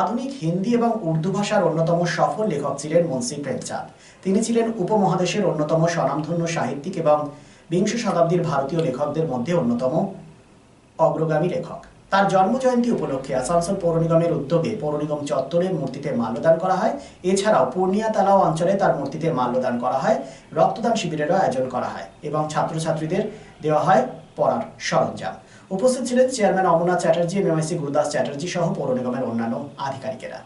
আধুনিক হিন্দি এবং উর্দু ভাষার অন্যতম সফল লেখক ছিলেন মুন্সি প্রেমচাঁদ। তিনি ছিলেন উপমহাদেশের অন্যতম স্বনামধন্য সাহিত্যিক এবং বিংশ শতাব্দীর ভারতীয় লেখকদের মধ্যে অন্যতম অগ্রগামী লেখক। তার জন্মজয়ন্তী উপলক্ষে আসানসোল পৌর নিগমের উদ্যোগে পৌর নিগম চত্বরে মূর্তিতে মাল্যদান করা হয়। এছাড়াও পূর্ণিয়া তালাও অঞ্চলে তার মূর্তিতে মাল্যদান করা হয়। রক্তদান শিবিরেরও আয়োজন করা হয় এবং ছাত্রছাত্রীদের দেওয়া হয় পড়ার সরঞ্জাম। উপস্থিত ছিলেন চেয়ারম্যান অমরনাথ চ্যাটার্জি এমএসসি গুরুদাস চ্যাটার্জি সহ পৌর নিগমের অন্যান্য আধিকারিকেরা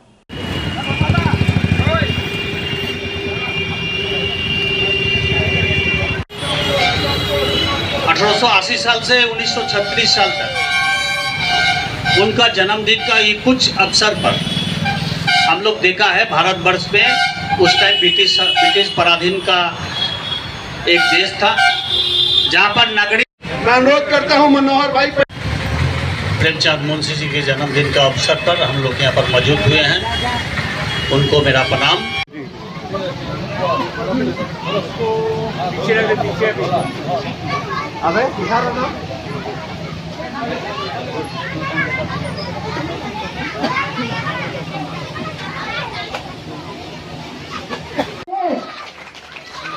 अठारह साल से 1936 साल तक उनका जन्मदिन का ये कुछ अवसर पर हम लोग देखा है भारतवर्ष में उस टाइम ब्रिटिश ब्रिटिश पराधीन का एक देश था जहाँ पर नागरिक मैं अनुरोध करता हूँ मनोहर भाई प्रेमचंद मुंशी जी के जन्मदिन का अवसर पर हम लोग यहाँ पर मौजूद हुए हैं। उनको मेरा प्रणाम।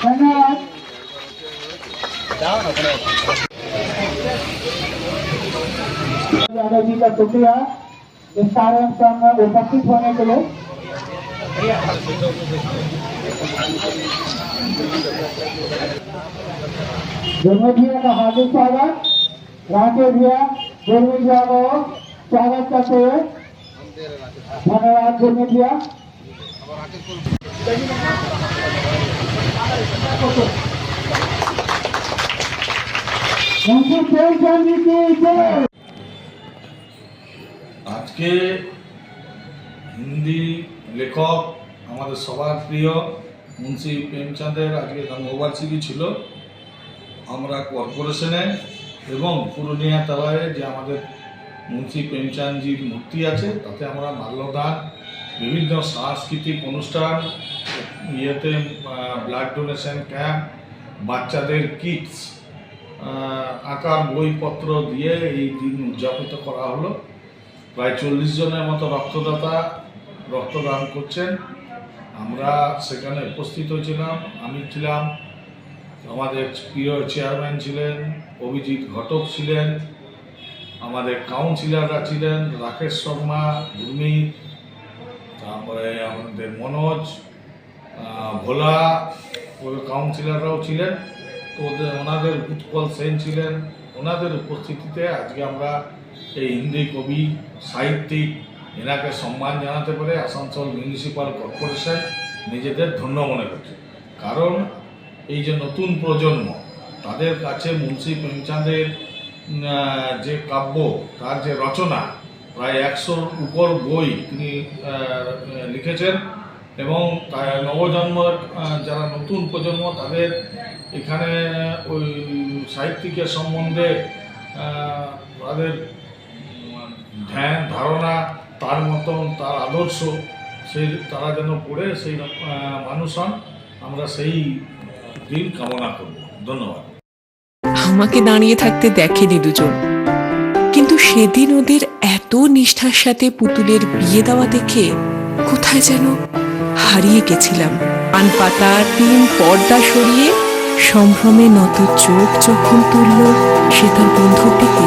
धन्यवाद। यादव जी का शुक्रिया इस कार्यक्रम में उपस्थित होने के लिए। भैया का हार्दिक स्वागत। राकेश भैया दुर्मित भैया को स्वागत करते हुए धन्यवाद दुर्मित भैया। प्रेमचंद जी की আজকে হিন্দি লেখক আমাদের সবার প্রিয় মুন্সি প্রেমচাঁদের আজকে জন্মবার্ষিকী ছিল আমরা কর্পোরেশনে এবং পুরুলিয়া তলায় যে আমাদের মুন্সি প্রেমচাঁদজির মূর্তি আছে, তাতে আমরা মাল্যদান, বিভিন্ন সাংস্কৃতিক অনুষ্ঠান, ইয়েতে ব্লাড ডোনেশন ক্যাম্প বাচ্চাদের কিটস আঁকার বইপত্র দিয়ে এই দিন উদযাপিত করা হলো। প্রায় চল্লিশ জনের মতো রক্তদাতা রক্তদান করছেন। আমরা সেখানে উপস্থিত হয়েছিলাম, আমি ছিলাম, আমাদের প্রিয় চেয়ারম্যান ছিলেন, অভিজিৎ ঘটক ছিলেন, আমাদের কাউন্সিলররা ছিলেন, রাকেশ শর্মা ভূমি তারপরে আমাদের মনোজ ভোলা কাউন্সিলররাও ছিলেন। তো ওদের, ওনাদের উৎপল সেন ছিলেন। ওনাদের উপস্থিতিতে আজকে আমরা এই হিন্দি কবি, সাহিত্যিক, এনাকে সম্মান জানাতে পারে আসানসোল মিউনিসিপ্যাল কর্পোরেশন নিজেদের ধন্য মনে করছে। কারণ এই যে নতুন প্রজন্ম, তাদের কাছে মুন্সি প্রেমচাঁদের যে কাব্য, তার যে রচনা, প্রায় একশোর উপর বই তিনি লিখেছেন এবং নবজন্ম যারা নতুন প্রজন্ম, তাদের এখানে ওই সাহিত্যিকের সম্বন্ধে তাদের ধ্যান, ধারণা, তার মতন তার আদর্শ, সেই তারা যেন পড়ে, সেই মানুষ হন, আমরা সেই দিন কামনা করব। ধন্যবাদ। আমাকে দাঁড়িয়ে থাকতে দেখেনি দুজন। কিন্তু সেদিন ওদের এত নিষ্ঠার সাথে পুতুলের বিয়ে দেওয়া দেখে কোথায় যেন হারিয়ে গেছিলাম। পান পাতা, টিন, পর্দা সরিয়ে সম্ভ্রমে নত চোখ যখন তুলল সে তার বন্ধুর দিকে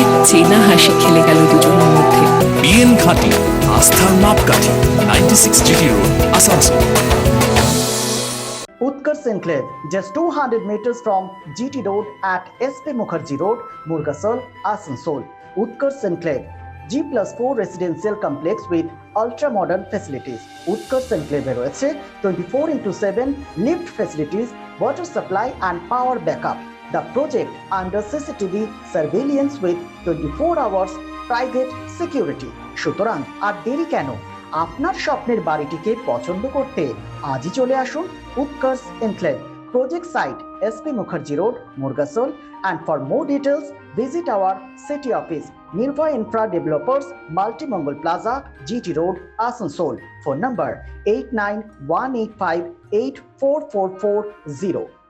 এক চেনা হাসি খেলে গেল দুজনের মধ্যে বিএন ঘাটি আস্থার মাপকাঠি ninety six GT road Asansol Utkarsh Enclave, just 200 meters from GT Road at SP Mukherjee Road, Murgasol, Asansol. Utkarsh Enclave, G plus 4 residential complex with ultra modern facilities. Utkarsh Enclave রয়েছে 24 into 7 lift facilities, water supply and power backup. the project under CCTV surveillance with 24 hours private security. সুতরাং আর দেরি কেন আপনার স্বপ্নের বাড়িটিকে পছন্দ করতে আজই চলে আসুন Utkarsh Enclave project site SP Mukherjee Road, Murgasol. And for more details, visit our city office, Nirva Infra Developers, Multi Mongol Plaza, GT Road, Asansol. Phone number 89185 84440.